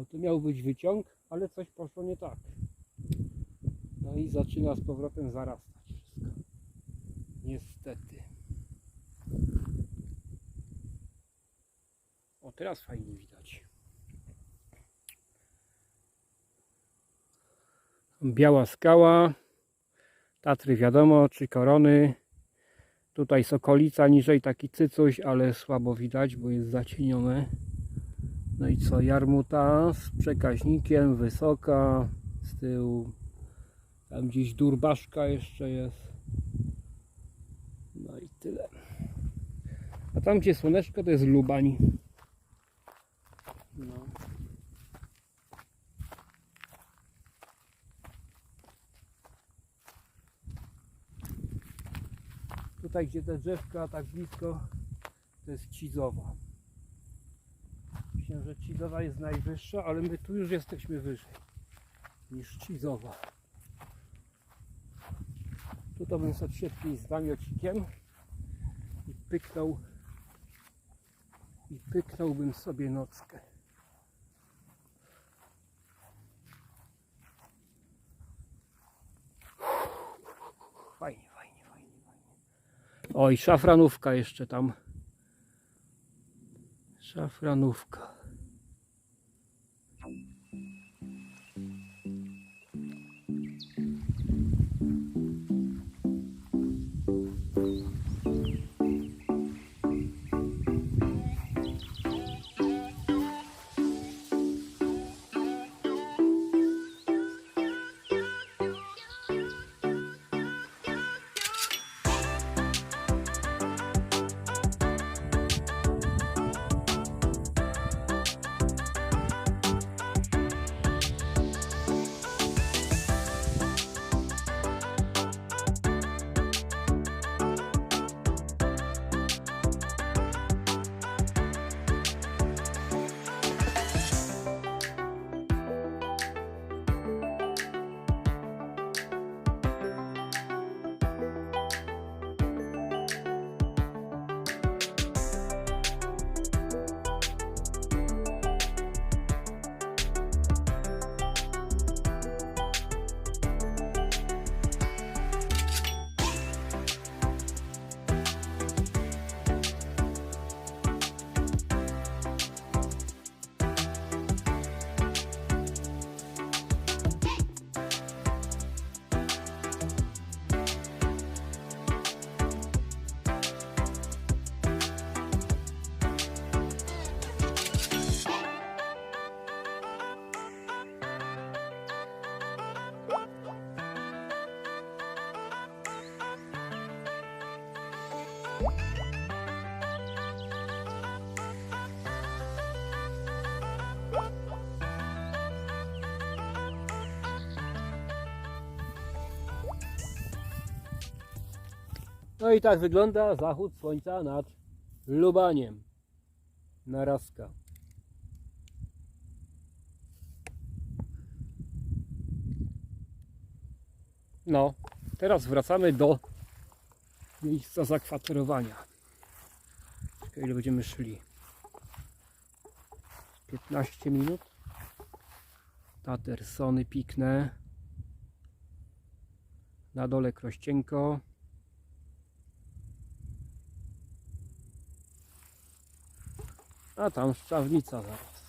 No to miał być wyciąg, ale coś poszło nie tak. No i zaczyna z powrotem zarastać wszystko. Niestety. O, teraz fajnie widać. Biała skała. Tatry wiadomo, czy korony. Tutaj Sokolica, niżej taki cycuś, ale słabo widać, bo jest zacienione. No i co, Jarmuta z przekaźnikiem, wysoka, z tyłu. Tam gdzieś Durbaszka jeszcze jest. No i tyle. A tam gdzie słoneczko to jest Lubań. No. Tutaj gdzie te drzewka tak blisko to jest Cizowa. Myślę, że Cizowa jest najwyższa, ale my tu już jesteśmy wyżej niż Cizowa. Tu to bym sobie szybciej z namiocikiem i pyknął i pyknąłbym sobie nockę. Fajnie, fajnie, fajnie, fajnie. Oj, szafranówka jeszcze tam. Szafranówka. No i tak wygląda zachód słońca nad Lubaniem. Narazka. No, teraz wracamy do miejsca zakwaterowania. Czekaj, ile będziemy szli? 15 minut. Tatersony piknę. Na dole Krościenko. A tam szczawnica zaraz.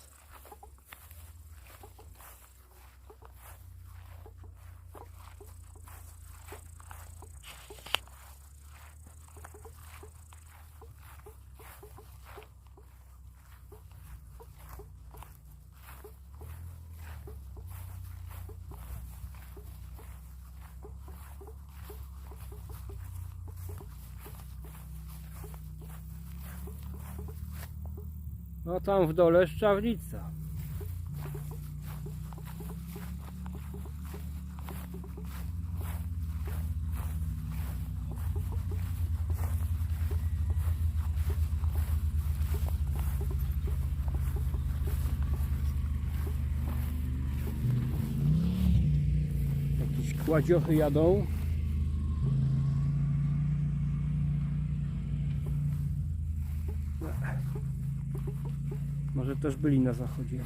Tam w dole szczawnica. Jakieś kładziochy jadą. Też byli na zachodzie.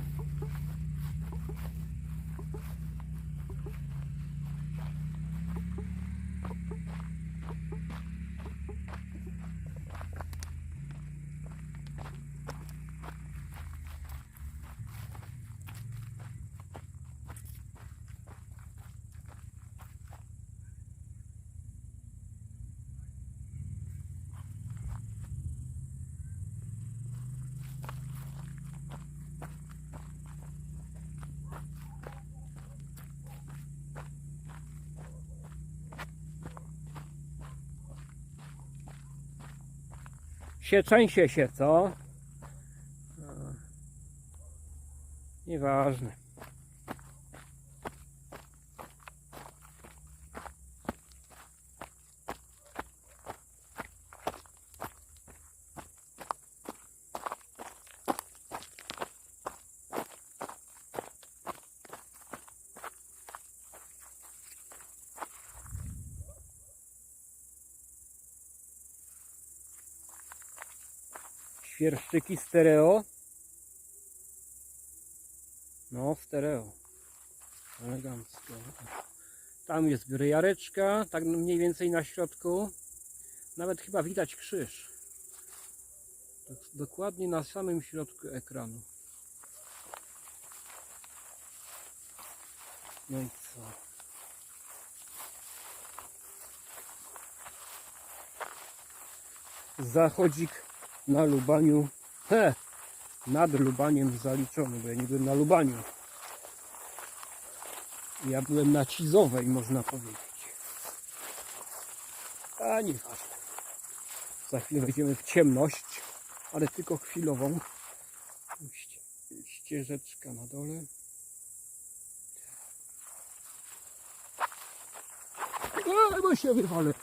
Się trzęsie się, co? No. Nieważne. Świerszczyki stereo. No, stereo. Elegancko. Tam jest bryjareczka, tak mniej więcej na środku. Nawet chyba widać krzyż. Tak Dokładnie na samym środku ekranu. No i co? Zachodzik na Lubaniu. He, nad Lubaniem zaliczony, bo ja nie byłem na Lubaniu. Ja byłem na Cizowej, można powiedzieć. A nieważne. Za chwilę wejdziemy w ciemność, ale tylko chwilową. Ście- Ścieżeczka na dole. A, bo się wywalę.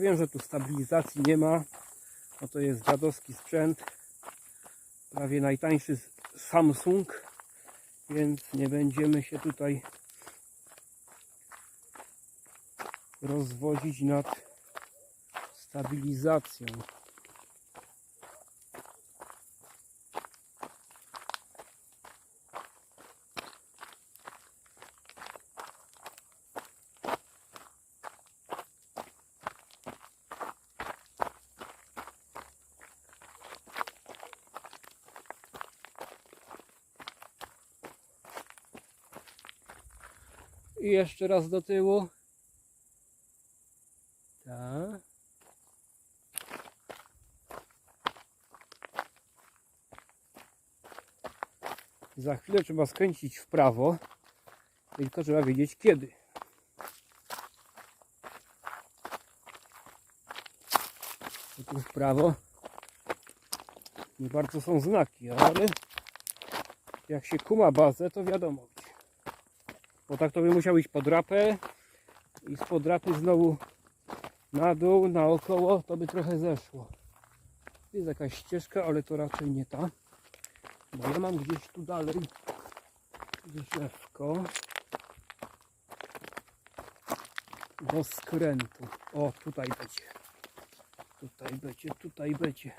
Wiem, że tu stabilizacji nie ma. No to jest dziadowski sprzęt. Prawie najtańszy Samsung. Więc nie będziemy się tutaj rozwodzić nad stabilizacją. I jeszcze raz do tyłu. Tak. Za chwilę trzeba skręcić w prawo, tylko trzeba wiedzieć kiedy. Bo tu w prawo nie bardzo są znaki, ale jak się kuma bazę, to wiadomo. Bo tak to by musiał iść pod rapę i z pod rapy znowu na dół, naokoło, to by trochę zeszło. Jest jakaś ścieżka, ale to raczej nie ta. Bo ja mam gdzieś tu dalej drzewko do skrętu. O, tutaj będzie. Tutaj będzie, tutaj będzie.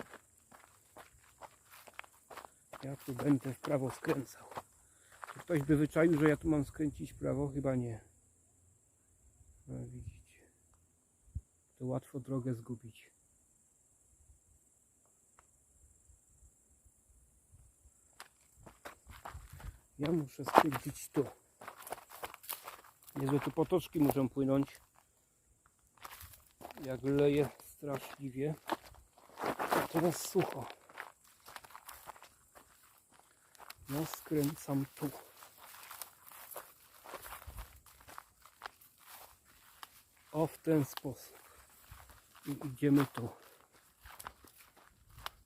Ja tu będę w prawo skręcał. Ktoś by wyczaił, że ja tu mam skręcić prawo? Chyba nie. No, widzicie. To łatwo drogę zgubić. Ja muszę skręcić tu. Niezłe tu potoczki muszą płynąć. Jak leje straszliwie. A teraz sucho. No skręcam tu. O w ten sposób. I idziemy tu.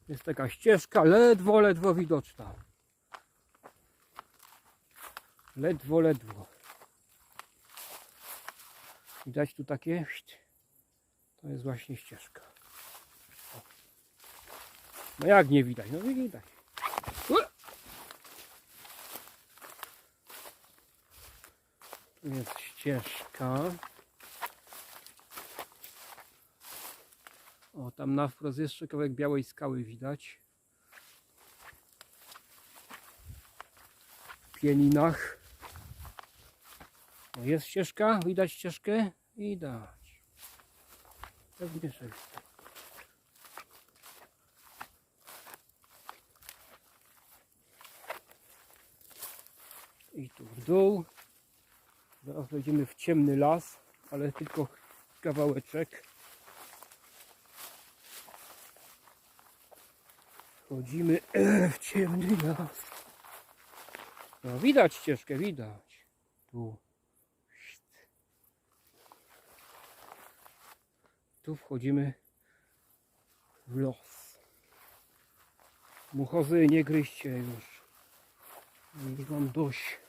Jest taka ścieżka, ledwo, ledwo widoczna. Ledwo, ledwo. Widać tu takie? To jest właśnie ścieżka. No jak nie widać? No nie widać. Tu jest ścieżka. O, tam na wprost jeszcze kawałek białej skały widać. W pieninach. O, jest ścieżka? Widać ścieżkę? Widać. Pewnie, że widać. I tu w dół. Zaraz wejdziemy w ciemny las, ale tylko kawałeczek. Wchodzimy w ciemny las. No widać ścieżkę, widać. Tu. Tu wchodzimy w los. Muchozy nie gryźcie już. Już mam dość.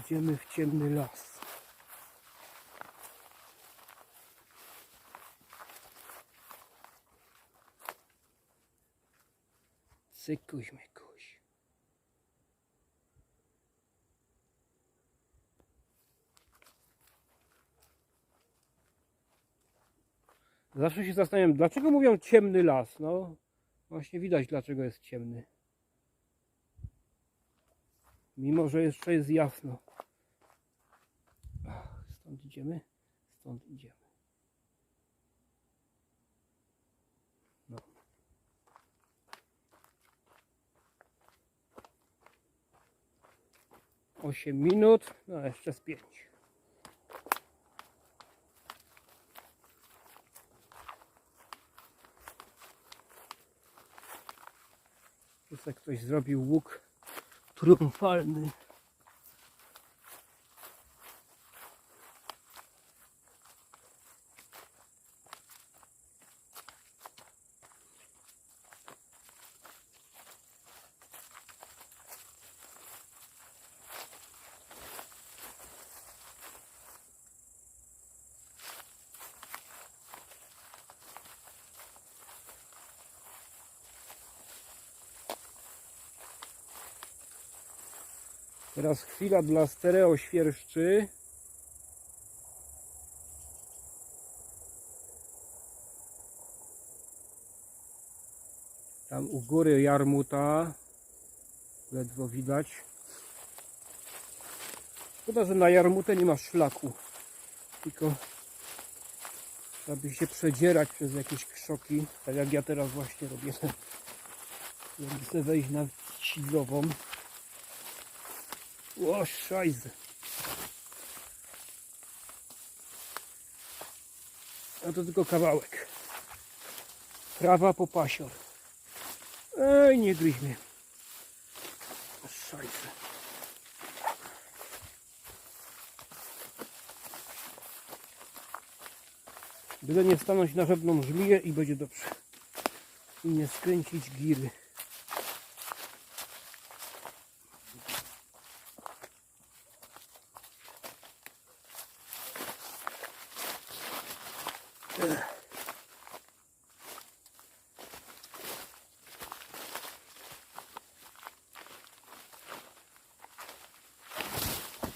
Idziemy w ciemny las. Cykuś mykuś. Zawsze się zastanawiam, dlaczego mówią ciemny las? No, właśnie widać, dlaczego jest ciemny. Mimo, że jeszcze jest jasno. Stąd idziemy? Stąd idziemy. No. Osiem minut, no jeszcze z pięć. Tu se ktoś zrobił łuk 두려움 빠는데. Teraz chwila dla stereo świerszczy. Tam u góry jarmuta. Ledwo widać. Szkoda, że na jarmutę nie ma szlaku. Tylko trzeba by się przedzierać przez jakieś krzoki. Tak jak ja teraz właśnie robię. Żeby sobie wejść na sidlową. O, szajzy. A to tylko kawałek. Prawa po pasior. Ej, nie gryź mnie. Szajzy. Byle nie stanąć na żadną żmiję i będzie dobrze. I nie skręcić giry.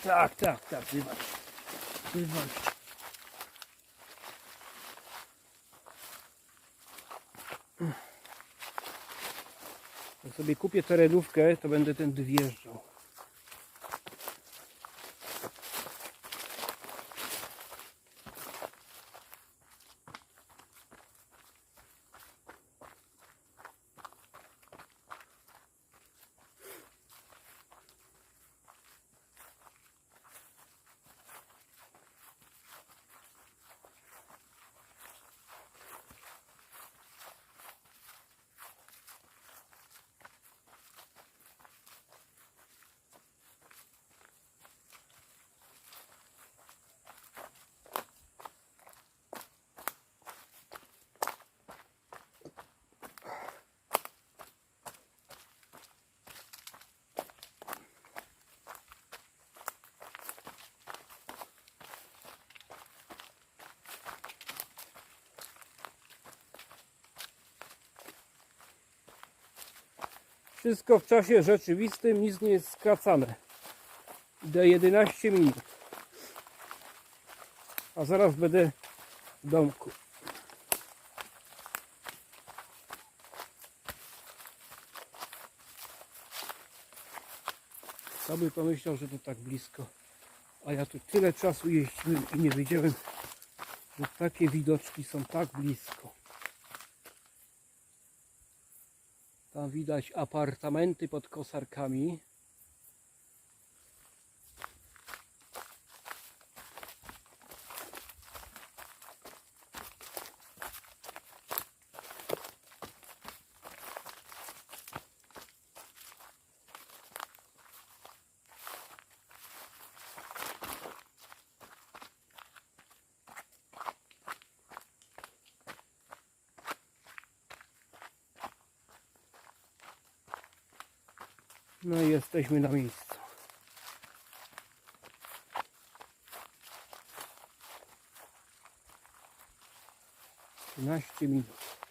Tak, wywal. Wywal. Jak sobie kupię terenówkę, to będę ten wjeżdżał. Wszystko w czasie rzeczywistym, nic nie jest skracane. Idę 11 minut. A zaraz będę w domku. Kto by pomyślał, że to tak blisko. A ja tu tyle czasu jeździłem i nie wiedziałem, że takie widoczki są tak blisko. Tam widać apartamenty pod kosarkami. No i jesteśmy na miejscu. Trzynaście minut.